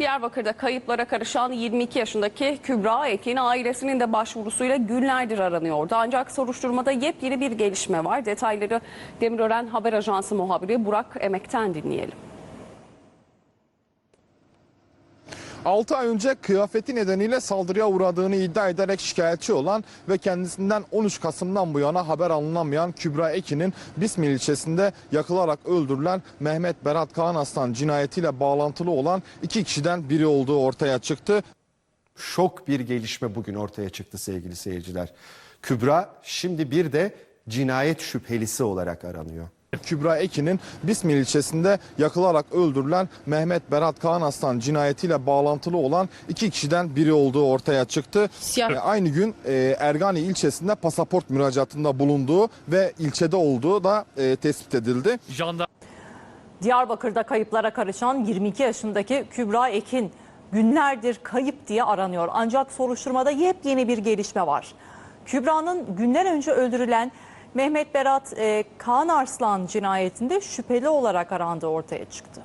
Diyarbakır'da kayıplara karışan 22 yaşındaki Kübra Ekin ailesinin de başvurusuyla günlerdir aranıyordu. Ancak soruşturmada yepyeni bir gelişme var. Detayları Demirören Haber Ajansı muhabiri Burak Emek'ten dinleyelim. 6 ay önce kıyafeti nedeniyle saldırıya uğradığını iddia ederek şikayetçi olan ve kendisinden 13 Kasım'dan bu yana haber alınamayan Kübra Ekin'in Bismil ilçesinde yakılarak öldürülen Mehmet Berat Kaan Aslan cinayetiyle bağlantılı olan iki kişiden biri olduğu ortaya çıktı. şok bir gelişme bugün ortaya çıktı sevgili seyirciler. Kübra şimdi bir de cinayet şüphelisi olarak aranıyor. Kübra Ekin'in Bismil ilçesinde yakılarak öldürülen Mehmet Berat Kaan Aslan cinayetiyle bağlantılı olan iki kişiden biri olduğu ortaya çıktı. Siyah- E, Aynı gün e, Ergani ilçesinde pasaport müracaatında bulunduğu ve ilçede olduğu da e, tespit edildi. Diyarbakır'da kayıplara karışan 22 yaşındaki Kübra Ekin günlerdir kayıp diye aranıyor. Ancak soruşturmada yepyeni bir gelişme var. Kübra'nın günler önce öldürülen Mehmet Berat e, Kaan Arslan cinayetinde şüpheli olarak arandığı ortaya çıktı.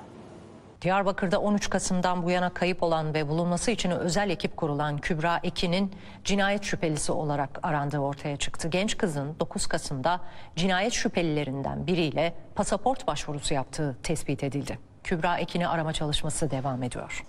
Diyarbakır'da 13 Kasım'dan bu yana kayıp olan ve bulunması için özel ekip kurulan Kübra Ekin'in cinayet şüphelisi olarak arandığı ortaya çıktı. Genç kızın 9 Kasım'da cinayet şüphelilerinden biriyle pasaport başvurusu yaptığı tespit edildi. Kübra Ekin'i arama çalışması devam ediyor.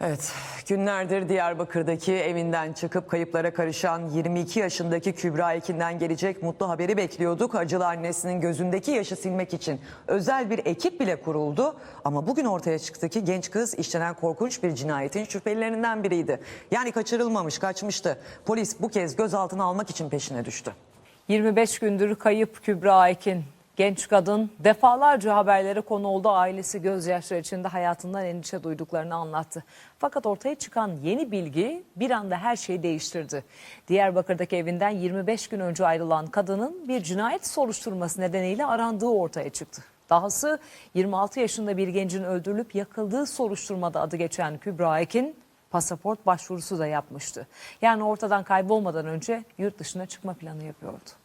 Evet, günlerdir Diyarbakır'daki evinden çıkıp kayıplara karışan 22 yaşındaki Kübra Ekin'den gelecek mutlu haberi bekliyorduk. Acılı annesinin gözündeki yaşı silmek için özel bir ekip bile kuruldu. Ama bugün ortaya çıktı ki genç kız işlenen korkunç bir cinayetin şüphelilerinden biriydi. Yani kaçırılmamış, kaçmıştı. Polis bu kez gözaltına almak için peşine düştü. 25 gündür kayıp Kübra Ekin. Genç kadın defalarca haberlere konu oldu. Ailesi gözyaşları içinde hayatından endişe duyduklarını anlattı. Fakat ortaya çıkan yeni bilgi bir anda her şeyi değiştirdi. Diyarbakır'daki evinden 25 gün önce ayrılan kadının bir cinayet soruşturması nedeniyle arandığı ortaya çıktı. Dahası 26 yaşında bir gencin öldürülüp yakıldığı soruşturmada adı geçen Kübra Ekin pasaport başvurusu da yapmıştı. Yani ortadan kaybolmadan önce yurt dışına çıkma planı yapıyordu.